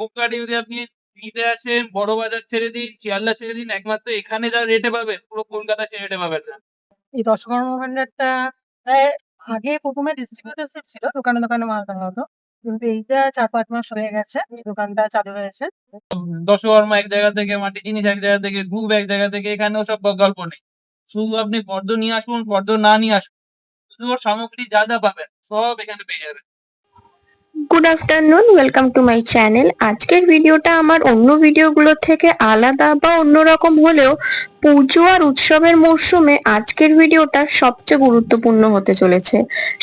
ভোক্কাটি যদি আপনি নিতে আসেন বড় বাজার ছেড়ে দিন শিয়ালদা ছেড়ে দিন একমাত্র এখানে যা রেটে পাবেন পুরো কলকাতা সে রেটে পাবেন না। এই দশকর্মা ভান্ডারটা প্রায় আগে প্রথমে ডিস্ট্রিবিউটারশিপ ছিল দোকানে দোকানে মাল দেওয়া হতো। কিন্তু এইটা চার পাঁচ মাস হয়ে গেছে দোকানটা চালু হয়েছে। দশকর্মা এক জায়গা থেকে মাটি জিনিস এক জায়গা থেকে ঘুম এক জায়গা থেকে এখানেও সব গল্প নেই। শুধু আপনি পর্দ নিয়ে আসুন পর্দ না নিয়ে আসুন শুধু ওর সামগ্রী যা যা পাবেন সব এখানে পেয়ে যাবেন। Good afternoon welcome to my channel আজকের ভিডিওটা আমার অন্য ভিডিওগুলো থেকে আলাদা বা অন্যরকম হলেও পুজো আর উৎসবের মরশুমে আজকের ভিডিওটা সবচেয়ে গুরুত্বপূর্ণ হতে চলেছে।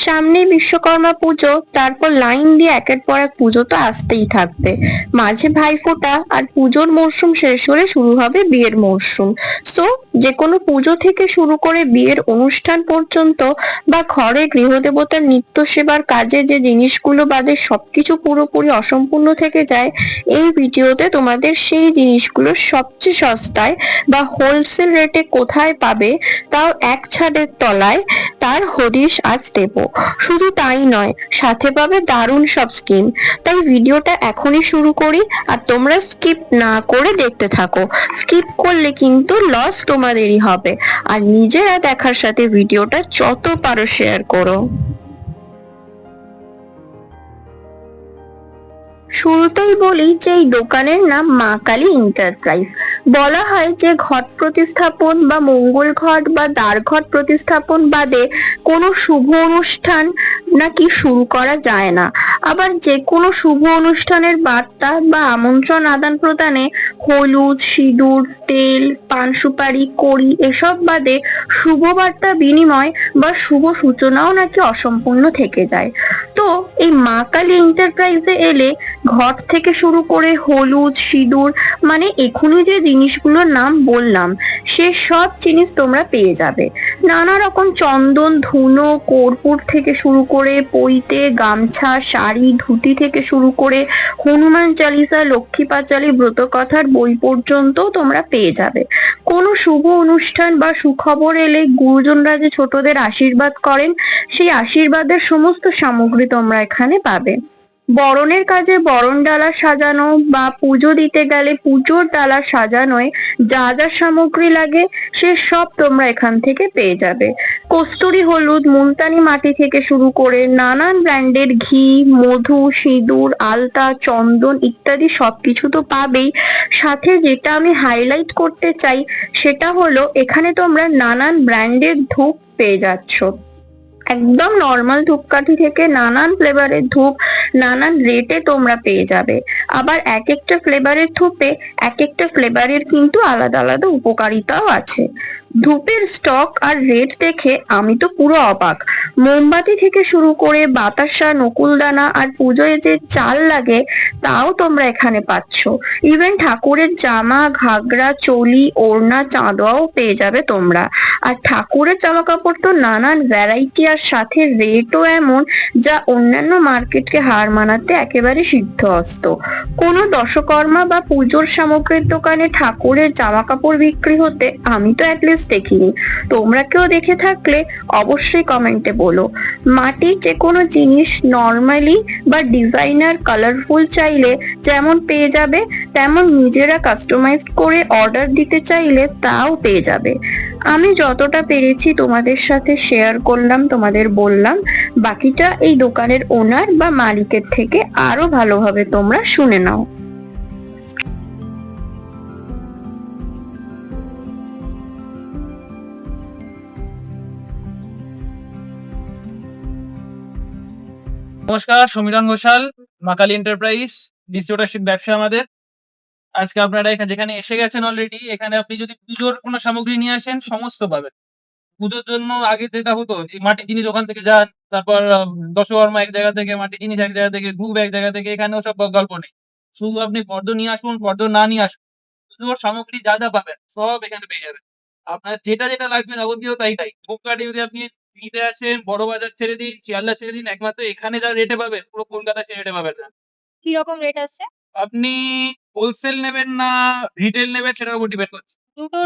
সামনেই বিশ্বকর্মা পুজো, তারপর লাইন দিয়ে একের পর এক পুজো তো আসতেই থাকবে। মাঝে ভাইফোঁটা আর পুজোর মরশুম শেষ হলে শুরু হবে বিয়ের মরশুম। সো যে কোনো পুজো থেকে শুরু করে বিয়ের অনুষ্ঠান পর্যন্ত বা ঘরে গৃহদেবতার নিত্য সেবার কাজে যে জিনিসগুলো বাদে সবকিছু পুরোপুরি অসম্পূর্ণ থেকে যায়, এই ভিডিওতে তোমাদের সেই জিনিসগুলো সবচেয়ে সস্তায় বা হোলসেল রেটে কোথায় পাবে, তাও এক ছাদের তলায়, তার হদিশ আজ দেব। শুধু তাই নয়, সাথে পাবে দারুণ সব স্কিম তাই ভিডিওটা এখনই শুরু করি, আর তোমরা স্কিপ না করে দেখতে থাকো। স্কিপ করলে কিন্তু লস তোমাদেরই হবে। আর নিজেরা দেখার সাথে ভিডিওটা যত পারো শেয়ার করো। শুরুতেই বলি যে এই দোকানের নাম মা কালী এন্টারপ্রাইজ বলা হয় যে ঘট প্রতিস্থাপন বা মঙ্গল ঘট বা দ্বার ঘট প্রতিস্থাপন বাদে কোনো শুভ অনুষ্ঠান নাকি শুরু করা যায় না। আবার যে কোনো শুভ অনুষ্ঠানের বার্তা বা আমন্ত্রণ আদান প্রদানে হলুদ, সিঁদুর, তেল, পান সুপারি, কড়ি এসব বাদে শুভ বার্তা বিনিময় বা শুভ সূচনাও নাকি অসম্পূর্ণ থেকে যায়। তো এই মা কালী এন্টারপ্রাইজে এলে ঘট থেকে শুরু করে হলুদ, সিঁদুর মানে এখনই যে জিনিসগুলোর নাম বললাম, সে সব জিনিস তোমরা পেয়ে যাবে। নানা রকম চন্দন, ধুনো, কর্পূর থেকে শুরু করে পইতে, গামছা, শাড়ি ধুতি থেকে শুরু করে হনুমান চালিসা, লক্ষ্মী পাঁচালী ব্রতকথার বই পর্যন্ত তোমরা পেয়ে যাবে। কোনো শুভ অনুষ্ঠান বা সুখবর এলে গুরুজনরা যে ছোটদের আশীর্বাদ করেন, সেই আশীর্বাদের সমস্ত সামগ্রী তোমরা এখানে পাবে। বরণের কাজে বরণ ডালা সাজানো বা পুজো দিতে গেলে পুজোর ডালা সাজানোয় যা যা সামগ্রী লাগে, সে সব তোমরা এখান থেকে পেয়ে যাবে। কস্তুরি হলুদ, মুলতানি মাটি থেকে শুরু করে নানান ব্র্যান্ডের ঘি, মধু, সিঁদুর, আলতা, চন্দন ইত্যাদি সবকিছু তো পাবেই। সাথে যেটা আমি হাইলাইট করতে চাই, সেটা হলো এখানে তোমরা নানান ব্র্যান্ডের ধূপ পেয়ে যাচ্ছ। একদম নর্মাল ধূপকাঠি থেকে নানান ফ্লেভারের ধূপ, নানান রেটে তোমরা পেয়ে যাবে। আবার এক একটা ফ্লেভারের ধূপে এক একটা ফ্লেভারের কিন্তু আলাদা আলাদা উপকারিতাও আছে। ধূপের স্টক আর রেট দেখে আমি তো পুরো অবাক। মোমবাতি থেকে শুরু করে বাতাসা, নকুলদানা আর পুজোয় যে চাল লাগে, তাও তোমরা এখানে পাচ্ছ। ইভেন ঠাকুরের জামা, ঘাগরা, চলি, ওড়না, চাঁদোয়াও পেয়ে যাবে তোমরা। আর ঠাকুরের জামা কাপড় তো নানান ভ্যারাইটি আর সাথে রেটও এমন যা অন্যান্য মার্কেটকে হার মানাতে একেবারে সিদ্ধ অস্ত কোনো দশকর্মা বা পুজোর সামগ্রীর দোকানে ঠাকুরের জামা কাপড় বিক্রি হতে আমি তো অ্যাটলিস্ট দেখিনি। তোমরা কেউ দেখে থাকলে অবশ্যই কমেন্টে বলো। মাটির যে কোনো জিনিস নর্মালি বা ডিজাইনার কালারফুল চাইলে যেমন পেয়ে যাবে, তেমন নিজেরা কাস্টমাইজ করে অর্ডার দিতে চাইলে তাও পেয়ে যাবে। আমি যতটা পেরেছি তোমাদের সাথে শেয়ার করলাম, তোমাদের বললাম। বাকিটা এই দোকানের ওনার বা মালিকের থেকে আরও ভালোভাবে তোমরা শুনে নাও। নমস্কার, সমীরণ ঘোষাল, মাকালি এন্টারপ্রাইজ ডিস্ট্রিবিউটারশিপ ব্যবসা আমাদের। আজকে আপনারা এখানে যেখানে এসে গেছেন অলরেডি এখানে আপনি যদি পুজোর কোনো সামগ্রী নিয়ে আসেন, সমস্ত পাবেন। পুজোর জন্য আগে যেটা হতো মাটি জিনিস ওখান থেকে যান, তারপর দশকর্মা এক জায়গা থেকে মাটি জিনিস এক জায়গা থেকে ঘুম এক জায়গা থেকে, এখানেও সব গল্প নেই। শুধু আপনি পর্দ নিয়ে আসুন, পর্দ না নিয়ে আসুন, পুজোর সামগ্রী যা যা পাবেন, সব এখানে পেয়ে যাবেন। আপনার যেটা যেটা লাগবে যাবতীয় তাই তাই। ফ্লিপকার্টে যদি আপনি নিতে আসেন বড় বাজার ছেড়ে দিন শিয়ালদা ছেড়ে দিন একমাত্র এখানে যা রেটে পাবেন পুরো কলকাতা সে রেটে পাবেন না। কি রকম রেট আছে? আপনি হোলসেল নেবেন না রিটেল নেবেন সেটার উপর ডিপেন্ড করছে।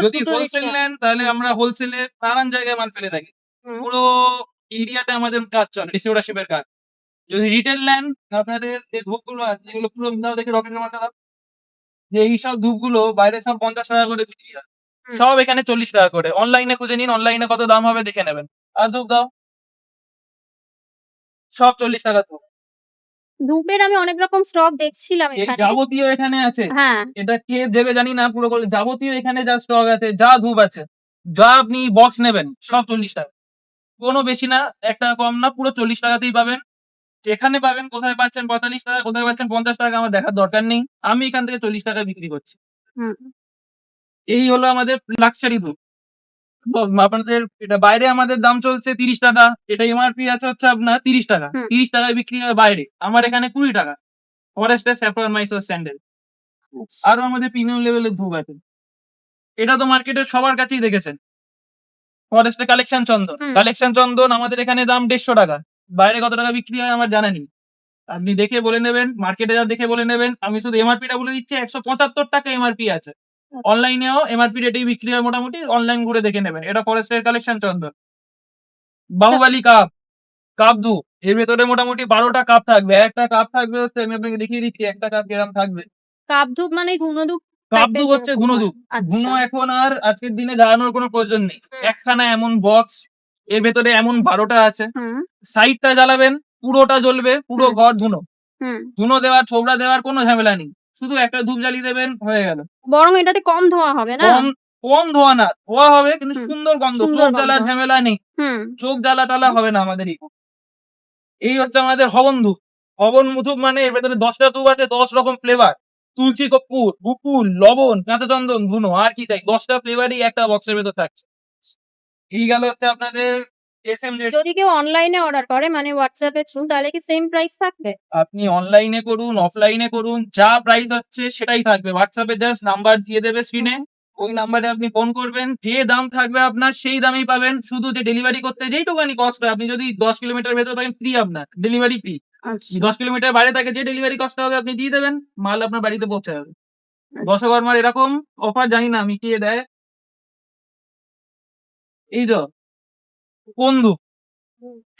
যদি হোলসেল নেন তাহলে আমরা হোলসেলে নানান জায়গায় মাল ফেলে থাকি। পুরো এরিয়াতে আমাদের কাজ চলে ডিস্ট্রিবিউটারশিপের কাজ। যদি রিটেল নেন আপনাদের যে ধূপগুলো আছে যেগুলো পুরো দেখে রকেটের মাথা যে এইসব ধূপগুলো বাইরে সব পঞ্চাশ টাকা করে বিক্রি হয়। সব এখানে চল্লিশ টাকা করে। অনলাইনে খুঁজে নিন অনলাইনে কত দাম হবে দেখে নেবেন। আর ধূপ দাও। সব চল্লিশ টাকা ধূপ ধূপের আমি অনেক রকম স্টক দেখছিলাম এখানে। যাবতীয় এখানে আছে। হ্যাঁ। এটা কে দেবে জানি না পুরো যাবতীয় এখানে যা স্টক আছে যা ধূপ আছে যা আপনি বক্স নেবেন সব চল্লিশ টাকা। কোনো বেশি না এক টাকা কম না পুরো চল্লিশ টাকাতেই পাবেন। যেখানে পাবেন কোথায় পাচ্ছেন পঁয়তাল্লিশ টাকা কোথায় পাচ্ছেন পঞ্চাশ টাকা আমার দেখার দরকার নেই। আমি এখান থেকে চল্লিশ টাকা বিক্রি করছি। হুম। এই হলো আমাদের লাক্সারি ধূপ। আপনাদের এটা বাইরে আমাদের দাম চলছে তিরিশ টাকা এটা এমআরপি আছে হচ্ছে আপনার তিরিশ টাকা। তিরিশ টাকায় বিক্রি হয় বাইরে আমার এখানে কুড়ি টাকা। ফরেস্টের স্যাফরন মাইসোর স্যান্ডেল আরও আমাদের প্রিমিয়াম লেভেলের ধূপ আছে। এটা তো মার্কেটে সবার কাছেই দেখেছেন। ফরেস্টের কালেকশন চন্দন। কালেকশন চন্দন আমাদের এখানে দাম দেড়শো টাকা। বাইরে কত টাকা বিক্রি হয় আমার জানা নেই। আপনি দেখে বলে নেবেন মার্কেটে যা দেখে বলে নেবেন আমি শুধু এমআরপিটা বলে দিচ্ছি একশো পঁচাত্তর টাকা এমআরপি আছে। অনলাইনেও এমআরপি রেটেই বিক্রি হয় মোটামুটি অনলাইন ঘুরে দেখে নেবেন। এটা ফরেস্টের কালেকশন চন্দন। বাহুবালি কাপ কাপ দু। এর ভেতরে মোটামুটি বারোটা কাপ থাকবে। একটা কাপ থাকবে হচ্ছে আমি আপনাকে দেখিয়ে দিচ্ছি একটা কাপ কিরম থাকবে। কাপ ধূপ মানে ঘুনো ধূপ কাপ ধূপ হচ্ছে হয়। ধূপ গুনো এখন আর আজকের দিনে জ্বালানোর কোনো প্রয়োজন নেই। একখানা এমন বক্স এর ভেতরে এমন বারোটা আছে। সাইডটা জ্বালাবেন পুরোটা জ্বলবে পুরো ঘর ধুনো। ধুনো দেওয়ার ছোবড়া দেওয়ার কোনো ঝামেলা নেই। শুধু একটা ধূপ জ্বালিয়ে দেবেন হয়ে গেল। বরং এটাতে কম ধোয়া হবে না? কম কম ধোয়া না ধোয়া হবে কিন্তু সুন্দর গন্ধ চোখ জ্বালা ঝামেলা নেই। চোখ জ্বালা টালা হবে না আমাদের এই। হচ্ছে আমাদের হবন ধূপ। হবন ধূপ মানে এর ভেতরে দশটা ধূপ আছে দশ রকম ফ্লেভার তুলসী কর্পূর বুকুল লবণ কাঁচা চন্দন ধুনো আর কি চাই। দশটা ফ্লেভারই একটা বক্সের ভেতর থাকছে। এই গেল হচ্ছে আপনাদের যদি কেউ অনলাইনে অর্ডার করে মানে হোয়াটসঅ্যাপে থ্রু তাহলে কি সেম প্রাইস থাকবে? আপনি অনলাইনে করুন অফলাইনে করুন যা প্রাইস হচ্ছে সেটাই থাকবে। হোয়াটসঅ্যাপে জাস্ট নাম্বার দিয়ে দেবে স্ক্রিনে ওই নাম্বারে আপনি ফোন করবেন যে দাম থাকবে আপনার সেই দামেই পাবেন। শুধু যে ডেলিভারি করতে যেইটুকানি কস্ট হয় আপনি যদি দশ কিলোমিটার ভেতর থাকেন ফ্রি আপনার ডেলিভারি ফ্রি আচ্ছা। দশ কিলোমিটার বাইরে থাকে যে ডেলিভারি কস্ট হবে আপনি দিয়ে দেবেন মাল আপনার বাড়িতে পৌঁছে যাবে। দশকর্মার এরকম অফার জানি না আমি কে দেয়। এই তো বন্ধু।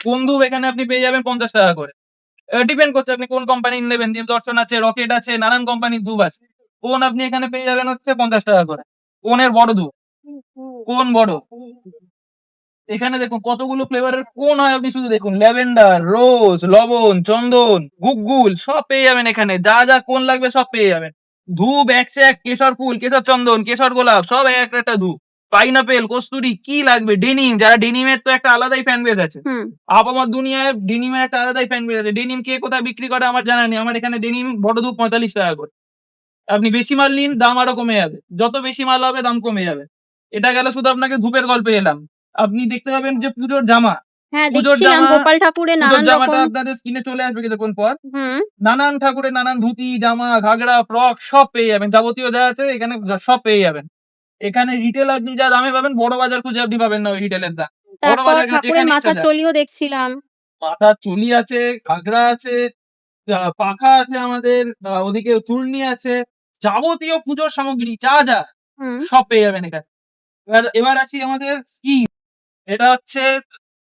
বন্ধু এখানে আপনি পেয়ে যাবেন পঞ্চাশ টাকা করে। ডিপেন্ড করছে আপনি কোন কোম্পানির নেবেন। দর্শন আছে রকেট আছে নানান কোম্পানির ধূপ আছে। কোন আপনি এখানে পেয়ে যাবেন হচ্ছে পঞ্চাশ টাকা করে। কোনের বড় ধূপ? কোন বড়? এখানে দেখুন কতগুলো ফ্লেভারের কোন হয় আপনি শুধু দেখুন। ল্যাভেন্ডার রোজ লবণ চন্দন গুগুল সব পেয়ে যাবেন এখানে। যা যা কোন লাগবে সব পেয়ে যাবেন। ধূপ একশো এক কেশর ফুল কেশর চন্দন কেশর গোলাপ সব এক একটা ধূপ। পাইনাপেল কস্তুরি কি লাগবে? ডেনিম যারা ডেনিমের তো একটা আলাদাই ফ্যান বেস আছে আপামর দুনিয়ায় ডেনিমের একটা আলাদাই ফ্যান বেস আছে। ডেনিম কে কোথায় বিক্রি করে আমার জানা নেই। আমার এখানে ডেনিম বড় ধূপ পঁয়তাল্লিশ টাকা করে। আপনি বেশি মাল নিন দাম আরও কমে যাবে। যত বেশি মাল হবে দাম কমে যাবে। এটা গেল শুধু আপনাকে ধূপের গল্পে এলাম। আপনি দেখতে পাবেন যে পুজোর জামা। হ্যাঁ পুজোর দেখছিলাম গোপাল ঠাকুরের নানান জামাটা আপনাদের স্কিনে চলে আসবে কিছুক্ষণ পর। নানান ঠাকুরের নানান ধুতি জামা ঘাগড়া ফ্রক সব পেয়ে যাবেন। যাবতীয় যা আছে এখানে সব পেয়ে যাবেন। এখানে রিটেল আপনি যা দামে পাবেন বড় বাজার খুঁজে আপনি পাবেন না ওই রিটেলের দাম। বড় বাজার ঠাকুরের মাথার চলিও দেখছিলাম। মাথার চুলি আছে ঘাগরা আছে পাখা আছে আমাদের ওদিকে চূর্ণি আছে যাবতীয় পুজোর সামগ্রী যা যা সব পেয়ে যাবেন এখানে। এবার এবার আসি আমাদের স্কিম এটা হচ্ছে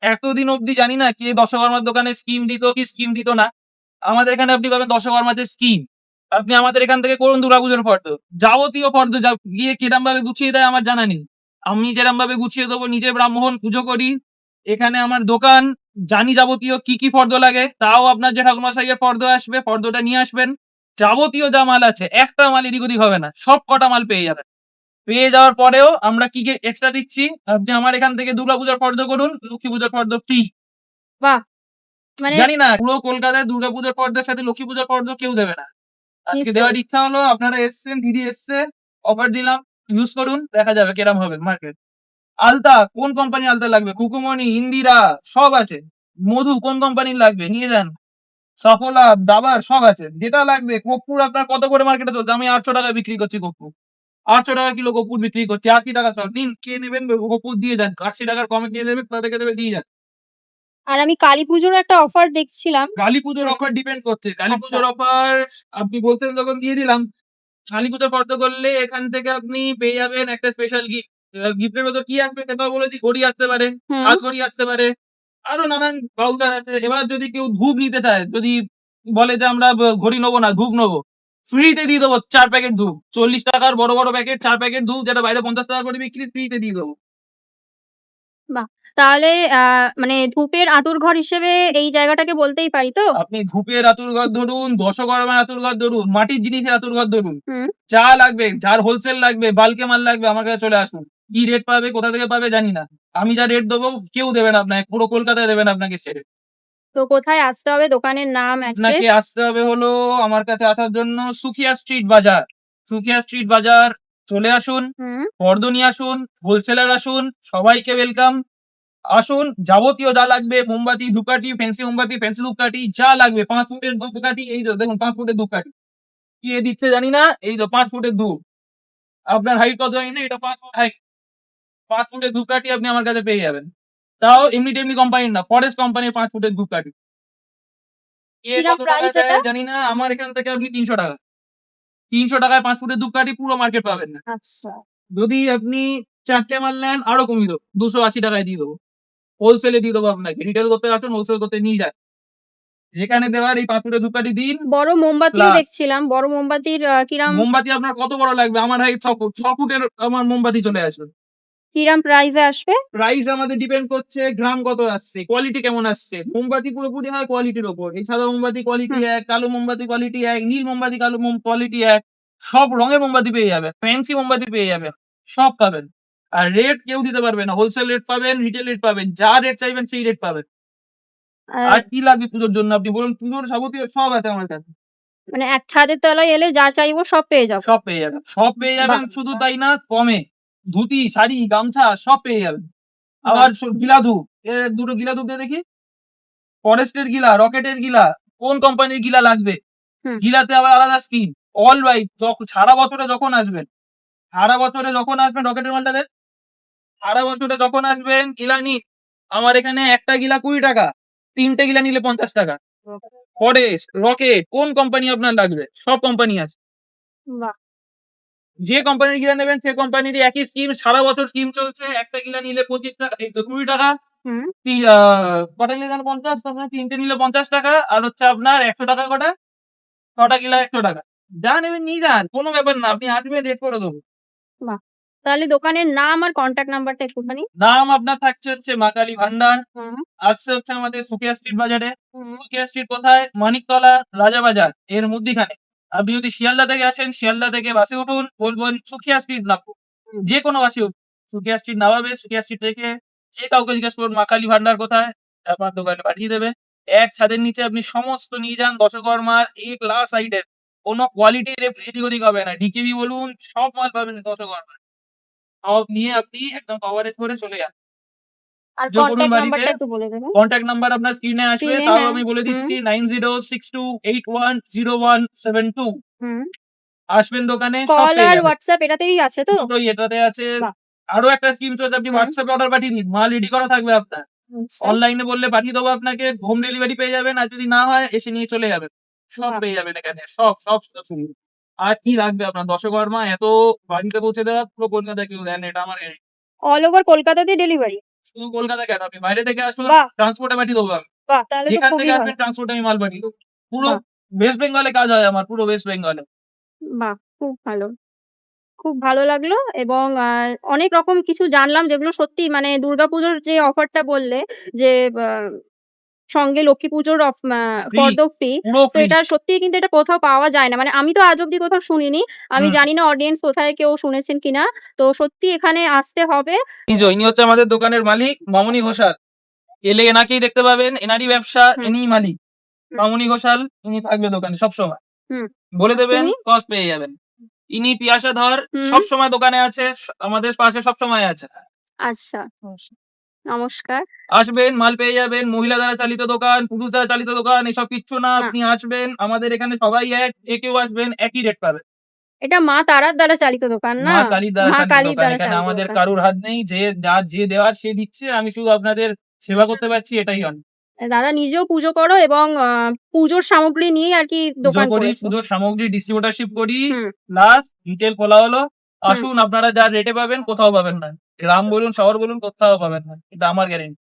এতদিন অবধি জানি না কে দশকর্মার দোকানে স্কিম দিত কি স্কিম দিত না। আমাদের এখানে আপনি পাবেন দশকর্মাতে স্কিম আপনি আমাদের এখান থেকে করুন দুর্গাপুজোর ফর্দ। যাবতীয় ফর্দ যা গিয়ে কিরম ভাবে গুছিয়ে দেয় আমার জানা নেই। আমি যেরম ভাবে গুছিয়ে দেবো নিজে ব্রাহ্মণ পুজো করি এখানে আমার দোকান জানি যাবতীয় কি কি ফর্দ লাগে তাও আপনার যে ঠাকুরমশাইয়ের ফর্দ আসবে ফর্দটা নিয়ে আসবেন। যাবতীয় যা মাল আছে একটা মাল এদিক ওদিক হবে না সব কটা মাল পেয়ে যাবেন। পেয়ে যাওয়ার পরেও আমরা কি কি এক্সট্রা দিচ্ছি? আপনি আমার এখান থেকে দুর্গাপূজার ফর্দ করুন লক্ষ্মী পূজার ফর্দ ফ্রি মানে জানি না পুরো কলকাতায় দুর্গাপূজার পর্দার সাথে লক্ষ্মী পূজার পর্দা কেউ দেবে না। আজকে দেওয়ার ইচ্ছা হলো আপনারা এসছেন দিদি এসছে অফার দিলাম ইউজ করুন দেখা যাবে কেরাম হবে মার্কেট আলতা কোন কোম্পানি আলতা লাগবে? কুকুমণি ইন্দিরা সব আছে। মধু কোন কোম্পানির লাগবে? নিয়ে যান। সফলা দাবার সব আছে। যেটা লাগবে কর্পূর আপনার কত করে মার্কেটে চলছে? আমি আটশো টাকা বিক্রি করছি কর্পূর আটশো টাকা কিলো কর্পূর বিক্রি করছি। আশি টাকা সব? নিন কে নেবেন কর্পূর দিয়ে যান। আশি টাকার কমে কে নেবেন তাদেরকে দেবে দিয়ে যান। আর আমি কালী পুজোর একটা অফার দেখছিলাম। কালী পুজোর অফার ডিপেন্ড করছে। কালী পুজোর অফার আপনি বলছেন যখন দিয়ে দিলাম কালী পুজোর ফর্দ করলে এখান থেকে আপনি পেয়ে যাবেন একটা স্পেশাল গিফট গিফটের মতো কি আসবে সেটাও বলে দিই ঘড়ি আসতে পারে হাত ঘড়ি আসতে পারে আরও নানান কাউন্টার আছে। এবার যদি কেউ ধূপ নিতে চায় যদি বলে যে আমরা ঘড়ি নেব না ধূপ নেব ফ্রিতে দিয়ে দেবো চার প্যাকেট ধূপ। চল্লিশ টাকার বড় বড় প্যাকেট চার প্যাকেট ধূপ যেটা বাইরে পঞ্চাশ টাকা করে বিক্রি ফ্রিতে দিয়ে দেবো। তাহলে আহ, মানে ধূপের আতুর ঘর হিসেবে এই জায়গাটাকে বলতেই পারি তো? আপনি ধূপের আতুর ঘর ধরুন দশকর্মার আতুর ঘর ধরুন মাটির জিনিসের আতুর ঘর ধরুন। হুম। যা লাগবে যার হোলসেল লাগবে বালকে মাল লাগবে আমার কাছে চলে আসুন। কি রেট পাবে কোথা থেকে পাবে জানি না। আমি যা রেট দেবো কেউ দেবে না আপনাকে পুরো কলকাতায় দেবেন আপনাকে ছেড়ে। তো কোথায় আসতে হবে? দোকানের নাম আপনাকে অ্যাড্রেস আসতে হবে হলো আমার কাছে আসার জন্য সুখিয়া স্ট্রিট বাজার। সুখিয়া স্ট্রিট বাজার চলে আসুন ফর্দ নিয়ে আসুন হোলসেলার আসুন সবাইকে ওয়েলকাম আসুন যাবতীয় যা লাগবে মোমবাতি ধূপকাঠি ফ্যান্সি মোমবাতি ফ্যান্সি ধূপকাঠি যা লাগবে পাঁচ ফুটের ধূপকাঠি এই তো দেখুন পাঁচ ফুটের ধূপকাঠি। কি এ দিচ্ছে জানি না এই তো পাঁচ ফুটের ধূপ। আপনার হাইট কত জানি না এটা পাঁচ ফুট হাইট পাঁচ ফুটের ধূপকাঠি আপনি আমার কাছে পেয়ে যাবেন। তাও এমনি টেমনি কোম্পানির না ফরেস্ট কোম্পানির পাঁচ ফুটের ধূপকাঠি। কে কত টাকা? জানি না আমার এখান থেকে আপনি তিনশো টাকা। তিনশো টাকায় পাঁচ ফুটের ধূপকাঠি পুরো মার্কেট পাবেন না। আচ্ছা। যদি আপনি চারটে মাল নেন আরও কমিয়ে দেবো। দুশো আশি টাকায় দিয়ে দেবো। হোলসেলে দিয়ে দেবো আপনাকে। রিটেল করতে পারছেন হোলসেল করতে নিয়ে যায় যেখানে দেওয়ার এই পাঁচ ফুটের ধূপকাঠি দিন বড় মোমবাতি দেখছিলাম। বড় মোমবাতির কিরাম? মোমবাতি আপনার কত বড় লাগবে? আমার হাইট ছ ফুট ছ ফুটের আমার মোমবাতি চলে আসবে। কিরাম প্রাইসে আসবে? প্রাইস আমাদের ডিপেন্ড করছে গ্রাম কত আসছে কোয়ালিটি কেমন আসছে। মোমবাতি পুরোপুরি হয় কোয়ালিটির ওপর। এই সাদা মোমবাতি কোয়ালিটি এক কালো মোমবাতি কোয়ালিটি এক নীল মোমবাতি কালো কোয়ালিটি এক। সব রঙের মোমবাতি পেয়ে যাবে ফ্যান্সি মোমবাতি পেয়ে যাবে সব পাবেন। আর রেট কেউ দিতে পারবে না হোলসেল রেট পাবেন রিটেল রেট পাবেন যা রেট চাইবেন সেই রেট পাবেন। আর কি লাগবে পুজোর জন্য আপনি বলুন পুজোর যাবতীয় সব আছে আমার কাছে। মানে এক ছাদের তলায় এলে যা চাইব সব পেয়ে যাব। সব পেয়ে যাবেন সব পেয়ে যাবেন শুধু তাই না কমে। ধুতি শাড়ি গামছা সব পেয়ে যাবেন আবার স- গিলা ধূপ। এ দুটো গিলা ধূপ দিয়ে দেখি। ফরেস্টের গিলা রকেটের গিলা কোন কোম্পানির গিলা লাগবে? গিলাতে আবার আলাদা স্কিম অল হোয়াইট সারা বছরে যখন আসবেন সারা বছরে যখন আসবেন রকেটের মালটা দেন। সারা বছরে যখন আসবেন গিলা নিন আমার এখানে একটা গিলা কুড়ি টাকা তিনটে গিলা নিলে পঞ্চাশ টাকা। ফরেস্ট রকেট কোন কোম্পানি আপনার লাগবে? সব কোম্পানি আছে। বাহ। যে কোম্পানির গিলা নেবেন সে কোম্পানির একই স্কিম সারা বছর স্কিম চলছে একটা গিলা নিলে পঁচিশ টাকা কুড়ি টাকা। কটা নিলে যেন পঞ্চাশ আপনার তিনটে নিলে পঞ্চাশ টাকা আর হচ্ছে আপনার একশো টাকা কটা? ছটা গিলা একশো টাকা। যা নেবেন নিয়ে যান কোনো ব্যাপার না আপনি আসবেন রেট করে দেবো। তাহলে দোকানের নাম আর কন্ট্যাক্ট নাম্বারটা একটুখানি। নাম আপনার থাকছে হচ্ছে মা কালী ভান্ডার হুম। আসছে হচ্ছে আমাদের সুকিয়া স্ট্রিট বাজারে। সুকিয়া স্ট্রিট কোথায়? মানিকতলা রাজাবাজার এর মধ্যিখানে। আপনি যদি শিয়ালদা থেকে আসেন, শিয়ালদা থেকে বাসে উঠুন, বলবেন, সুখিয়া স্ট্রিট নামবো যে কোনো বাসে উঠুন। সুখিয়া স্ট্রিট নামাবে, সুখিয়া স্ট্রিট থেকে যে কাউকে জিজ্ঞেস করুন মা কালী ভান্ডার কোথায়? আপনার দোকানে পাঠিয়ে দেবে। এক ছাদের নিচে আপনি সমস্ত নিয়ে যান, দশকর্মার এই ক্লাস সাইডের কোনো কোয়ালিটি এদিক ওদিক হবে না। ডিকেবি বলুন, সব মাল পাবেন দশকর্মার। সব নিয়ে আপনি একদম কভারেজ করে চলে যান। আর যখন কন্ট্যাক্ট বাড়িতে- নাম্বারটা একটু বলে দেবেন। কন্ট্যাক্ট নাম্বার আপনার স্ক্রিনে আসবে তাও হ্যাঁ। আমি বলে দিচ্ছি আসবেন দোকানে কল আর হোয়াটসঅ্যাপ এটাতেই আছে তো? দুটোই এটাতে আছে। আরও একটা স্কিম চলছে আপনি হোয়াটসঅ্যাপে অর্ডার পাঠিয়ে দিন মাল রেডি করা থাকবে আপনার। আচ্ছা। অনলাইনে বললে পাঠিয়ে দেবো আপনাকে হোম ডেলিভারি পেয়ে যাবেন আর যদি না হয় এসে নিয়ে চলে যাবেন। সব পেয়ে যাবেন এখানে সব সব সব সুবিধা। আর কি লাগবে আপনার? দশকর্মা এত বাড়িতে পৌঁছে দেওয়া পুরো কলকাতা কেউ দেন এটা আমার অল ওভার কলকাতাতে ডেলিভারি শুধু কলকাতা কেন? আপনি বাইরে থেকে আসুন বাহ। ট্রান্সপোর্টে পাঠিয়ে দেবো আমি। খুবই থেকে আসবেন ট্রান্সপোর্টে আমি মাল পাঠিয়ে দেবো। পুরো ওয়েস্ট বেঙ্গলে কাজ হয় আমার পুরো ওয়েস্ট বেঙ্গলে বাহ খুব ভালো। খুব ভালো লাগল এবং অনেক রকম কিছু জানলাম যেগুলো সত্যি মানে দুর্গাপুজোর যে অফারটা বললে যে সঙ্গে লক্ষ্মী পুজোর ফর্দ ফ্রি তো এটা সত্যি কিন্তু এটা কোথাও পাওয়া যায় না। মানে আমি তো আজ অব্দি কোথাও শুনিনি। আমি। জানি না অডিয়েন্স কোথায় কেউ শুনেছেন কিনা। তো সত্যি এখানে আসতে হবে। ইনি হচ্ছে আমাদের দোকানের মালিক মামুনি ঘোষাল। এলে এনাকেই দেখতে পাবেন। এনারই ব্যবসা। ইনি মালিক। মামুনি ঘোষাল ইনি থাকবে দোকানে সবসময়। বলে দেবেন? কস পেয়ে যাবেন। ইনি পিয়াসা ধর হুম। সব সময় দোকানে আছে আমাদের পাশে সব সময় আছে। আচ্ছা। নমস্কার। আসবেন মাল পেয়ে যাবেন মহিলা দ্বারা চালিত দোকান পুরুষ দ্বারা চালিত দোকান এসব কিচ্ছু না। আপনি আসবেন আমাদের এখানে সবাই এক যে কেউ আসবেন একই রেট পাবেন এটা মা তারার দ্বারা চালিত দোকান না? মা কালীর দ্বারা মা চালিত দোকান দ্বারা এখানে চালিত আমাদের দোকান। কারুর হাত নেই যে যার যে দেওয়ার সে দিচ্ছে আমি শুধু আপনাদের সেবা করতে পারছি এটাই অনেক। দাদা নিজেও পুজো করো এবং আহ, পুজোর সামগ্রী নিয়েই আর কি পুজো দোকান করি করেছ। পুজোর সামগ্রী ডিস্ট্রিবিউটারশিপ করি। হুম। প্লাস রিটেল খোলা হলো আসুন, আপনারা যা রেটে পাবেন, কোথাও পাবেন না। গ্রাম বলুন, শহর বলুন, কোথাও পাবেন না। এটা আমার গ্যারেন্টি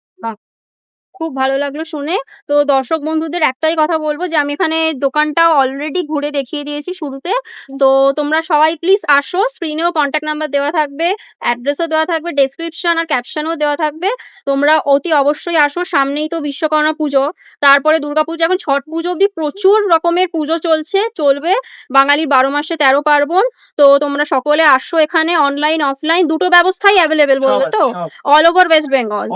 খুব ভালো লাগল শুনে। তো দর্শক বন্ধুদের একটাই কথা বলব যে আমি এখানে দোকানটা অলরেডি ঘুরে দেখিয়ে দিয়েছি শুরুতে। তো তোমরা সবাই প্লিজ আসো স্ক্রিনেও কন্ট্যাক্ট নাম্বার দেওয়া থাকবে অ্যাড্রেসও দেওয়া থাকবে ডেসক্রিপশন আর ক্যাপশনও দেওয়া থাকবে। তোমরা অতি অবশ্যই আসো সামনেই তো বিশ্বকর্মা পুজো। তারপরে দুর্গাপুজো এখন ছট পুজো অবধি প্রচুর রকমের পুজো চলছে চলবে। বাঙালির বারো মাসে তেরো পার্বণ। তো তোমরা সকলে আসো এখানে অনলাইন অফলাইন দুটো ব্যবস্থাই অ্যাভেলেবেল বলবে তো? All over West Bengal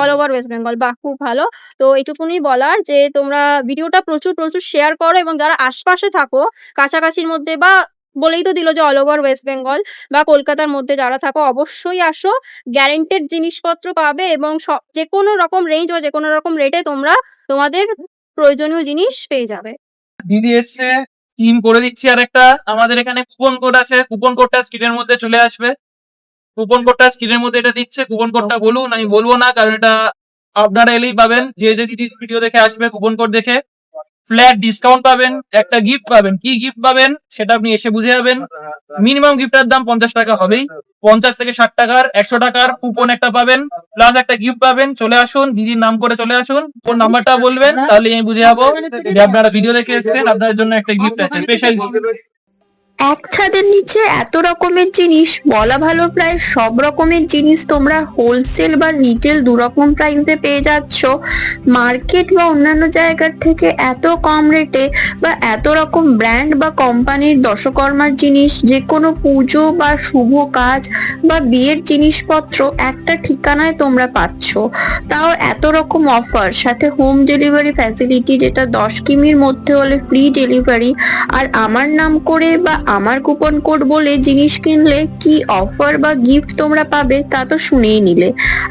all over West Bengal বাহ খুব ভালো। তো এটুকুনি বলার যে, তোমরা ভিডিওটা প্রচুর প্রচুর শেয়ার করো এবং যারা আশপাশে থাকো, কাছাকাছির মধ্যে বা বলেই তো দিল যে অল ওভার ওয়েস্ট বেঙ্গল বা কলকাতার মধ্যে যারা থাকো, অবশ্যই আসো। গ্যারেন্টেড জিনিসপত্র পাবে এবং যে কোনো রকম রেঞ্জ বা যে কোনো রকম রেটে তোমরা তোমাদের প্রয়োজনীয় জিনিস পেয়ে যাবে। দিদি এসছে স্কিম করে দিচ্ছি আর একটা আমাদের এখানে কুপন কোড আছে কুপন কোডটা স্ক্রিনের মধ্যে চলে আসবে। কুপন কোডটা স্ক্রিনের মধ্যে এটা দিচ্ছে কুপন কোডটা বলুন, আমি বলব না, কারণ এটা আপনারা এলেই পাবেন। যে যে দিদি ভিডিও দেখে আসবে কুপন কোড দেখে। ফ্ল্যাট ডিসকাউন্ট পাবেন, একটা গিফট পাবেন। কি গিফট পাবেন, সেটা আপনি এসে বুঝে যাবেন। মিনিমাম গিফটের দাম পঞ্চাশ টাকা হবেই। পঞ্চাশ থেকে ষাট টাকার, একশো টাকার কুপন একটা পাবেন। প্লাস একটা গিফট পাবেন। চলে আসুন, দিদির নাম করে চলে আসুন। ফোন নাম্বারটা বলবেন তাহলে আমি বুঝে যাব যে আপনারা ভিডিও দেখে এসেছেন, আপনাদের জন্য একটা গিফট আছে। স্পেশাল এক ছাদের নিচে এত রকমের জিনিস, বলা ভালো প্রায় সব রকমের জিনিস তোমরা হোলসেল বা রিটেল দু রকম প্রাইসে পেয়ে যাচ্ছ। মার্কেট বা অন্যান্য জায়গার থেকে এত কম রেটে বা এত রকম ব্র্যান্ড বা কোম্পানির দশকর্মার জিনিস যে কোনো পুজো বা শুভ কাজ বা বিয়ের জিনিসপত্র একটা ঠিকানায় তোমরা পাচ্ছ। তাও এত রকম অফার সাথে হোম ডেলিভারি ফ্যাসিলিটি যেটা দশ কিমির মধ্যে হলে ফ্রি ডেলিভারি আর আমার নাম করে বা আমার কুপন কোড বলে জিনিস কিনলে কি অফার বা গিফট তোমরা পাবে তা তো শুনেই নিলে।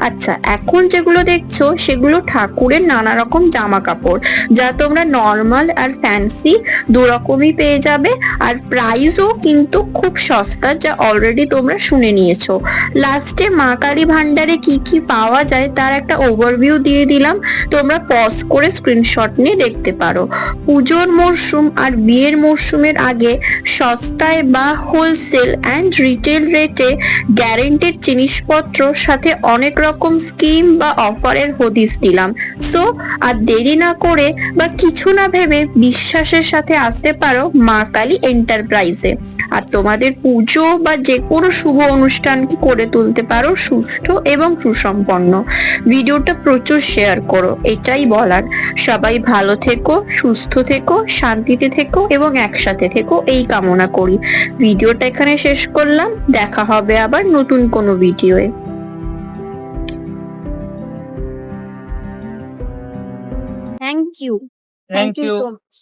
আচ্ছা এখন যেগুলো দেখছ সেগুলো ঠাকুরের নানা রকম জামা কাপড় যা তোমরা নর্মাল আর ফ্যান্সি দু রকমই পেয়ে যাবে, আর প্রাইসও কিন্তু খুব সস্তা, যা অলরেডি তোমরা শুনে নিয়েছো। লাস্টে মা কালী ভান্ডারে কি কি পাওয়া যায় তার একটা ওভারভিউ দিয়ে দিলাম, তোমরা পজ করে স্ক্রিনশট নিয়ে দেখতে পারো। পুজোর মরশুম আর বিয়ের মরশুমের আগে সস্তায় বা হোলসেল অ্যান্ড রিটেল রেটে গ্যারেন্টেড জিনিসপত্র সাথে অনেক রকম স্কিম বা অফারের হদিস দিলাম। সো আর দেরি না করে বা কিছু না ভেবে বিশ্বাসের সাথে আসতে পারো মা কালী এন্টারপ্রাইজে আর তোমাদের পুজো বা যে কোনো শুভ অনুষ্ঠানকে করে তুলতে পারো সুষ্ঠু এবং সুসম্পন্ন। ভিডিওটা প্রচুর শেয়ার করো, এটাই বলার। সবাই ভালো থেকো, সুস্থ থেকো, শান্তিতে থেকো এবং একসাথে থেকো, এই কামনা করি। ভিডিওটা এখানে শেষ করলাম। দেখা হবে আবার নতুন কোনো ভিডিওয়ে। Thank you thank you so much